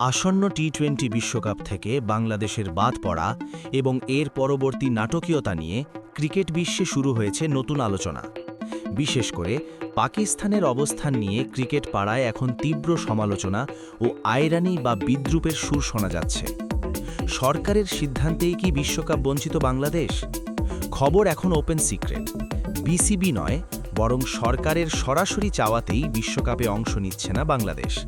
আসন্ন T twenty বিশ্বকাপ থেকে বাংলাদেশের বাদ পড়া এবং এর পরবর্তী নাটকীয়তা নিয়ে ক্রিকেট বিশ্বে শুরু হয়েছে নতুন আলোচনা। বিশেষ করে পাকিস্তানের অবস্থান নিয়ে ক্রিকেট পাড়ায় এখন তীব্র সমালোচনা ও আয়রানি বা বিদ্রুপের সুর শোনা যাচ্ছে। সরকারের সিদ্ধান্তেই কি বিশ্বকাপ বঞ্চিত বাংলাদেশ? খবর এখন ওপেন সিক্রেট। বিসিবি নয়, বরং সরকারের সরাসরি চাওয়াতেই বিশ্বকাপে অংশ নিচ্ছে না বাংলাদেশ।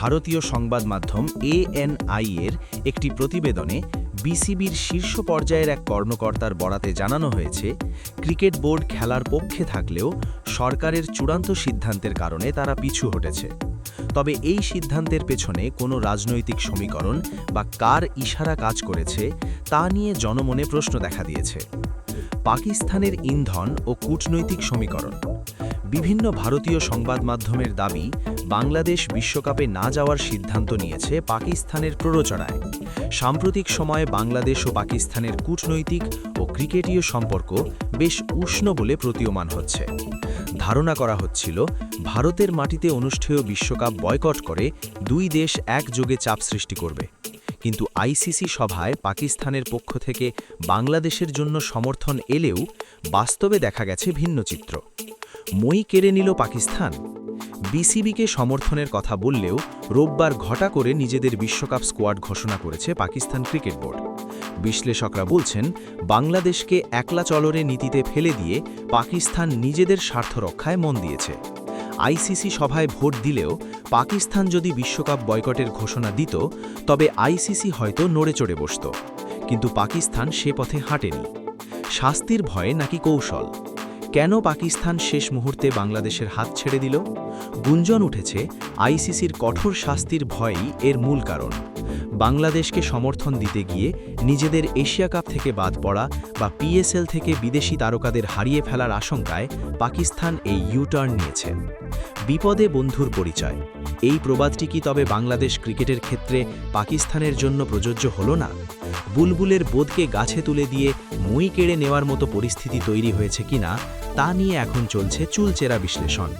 ভারতীয় সংবাদ মাধ্যম এএনআই এর একটি প্রতিবেদনে বিসিবির শীর্ষ পর্যায়ের এক কর্মকর্তার বরাতে জানানো হয়েছে, ক্রিকেট বোর্ড খেলার পক্ষে থাকলেও সরকারের চূড়ান্ত সিদ্ধান্তের কারণে তারা পিছু হটেছে। তবে এই সিদ্ধান্তের পেছনে কোনো রাজনৈতিক সমীকরণ বা কার ইশারা কাজ করেছে, তা নিয়ে জনমনে প্রশ্ন দেখা দিয়েছে। পাকিস্তানের ইন্ধন ও কূটনৈতিক সমীকরণ। বিভিন্ন ভারতীয় সংবাদ মাধ্যমের দাবি বাংলাদেশ বিশ্বকাপে না যাওয়ার সিদ্ধান্ত নিয়েছে পাকিস্তানের প্ররোচনায়। সাম্প্রতিক সময়ে বাংলাদেশ ও পাকিস্তানের কূটনৈতিক ও ক্রিকেটীয় সম্পর্ক বেশ উষ্ণ বলে প্রতীয়মান হচ্ছে। ধারণা করা হচ্ছিল, ভারতের মাটিতে অনুষ্ঠেয় বিশ্বকাপ বয়কট করে দুই দেশ একযোগে চাপ সৃষ্টি করবে। কিন্তু আইসিসি সভায় পাকিস্তানের পক্ষ থেকে বাংলাদেশের জন্য সমর্থন এলেও বাস্তবে দেখা গেছে ভিন্ন চিত্র। মই কেড়ে নিল পাকিস্তান? বিসিবিকে সমর্থনের কথা বললেও রোববার ঘটা করে নিজেদের বিশ্বকাপ স্কোয়াড ঘোষণা করেছে পাকিস্তান ক্রিকেট বোর্ড। বিশ্লেষকরা বলছেন, বাংলাদেশকে একলা চলরে নীতিতে ফেলে দিয়ে পাকিস্তান নিজেদের স্বার্থ রক্ষায় মন দিয়েছে। আইসিসি সভায় ভোট দিলেও পাকিস্তান যদি বিশ্বকাপ বয়কটের ঘোষণা দিত, তবে আইসিসি হয়তো নড়ে চড়ে বসত। কিন্তু পাকিস্তান সে পথে হাঁটেনি। শাস্তির ভয়ে নাকি কৌশল? কেন পাকিস্তান শেষ মুহূর্তে বাংলাদেশের হাত ছেড়ে দিল? গুঞ্জন উঠেছে আইসিসির কঠোর শাস্তির ভয়ই এর মূল কারণ। বাংলাদেশকে সমর্থন দিতে গিয়ে নিজেদের এশিয়া কাপ থেকে বাদ পড়া বা পিএসএল থেকে বিদেশি তারকাদের হারিয়ে ফেলার আশঙ্কায় পাকিস্তান এই ইউটার্ন নিয়েছে। বিপদে বন্ধুর পরিচয়। এই প্রবাদটি কি তবে বাংলাদেশ ক্রিকেটের ক্ষেত্রে পাকিস্তানের জন্য প্রযোজ্য হলো না? বুলবুলের বোধকে গাছে তুলে দিয়ে মই কেড়ে নেওয়ার মতো পরিস্থিতি তৈরি হয়েছে কিনা তা নিয়ে এখন চলছে চুলচেরা বিশ্লেষণ।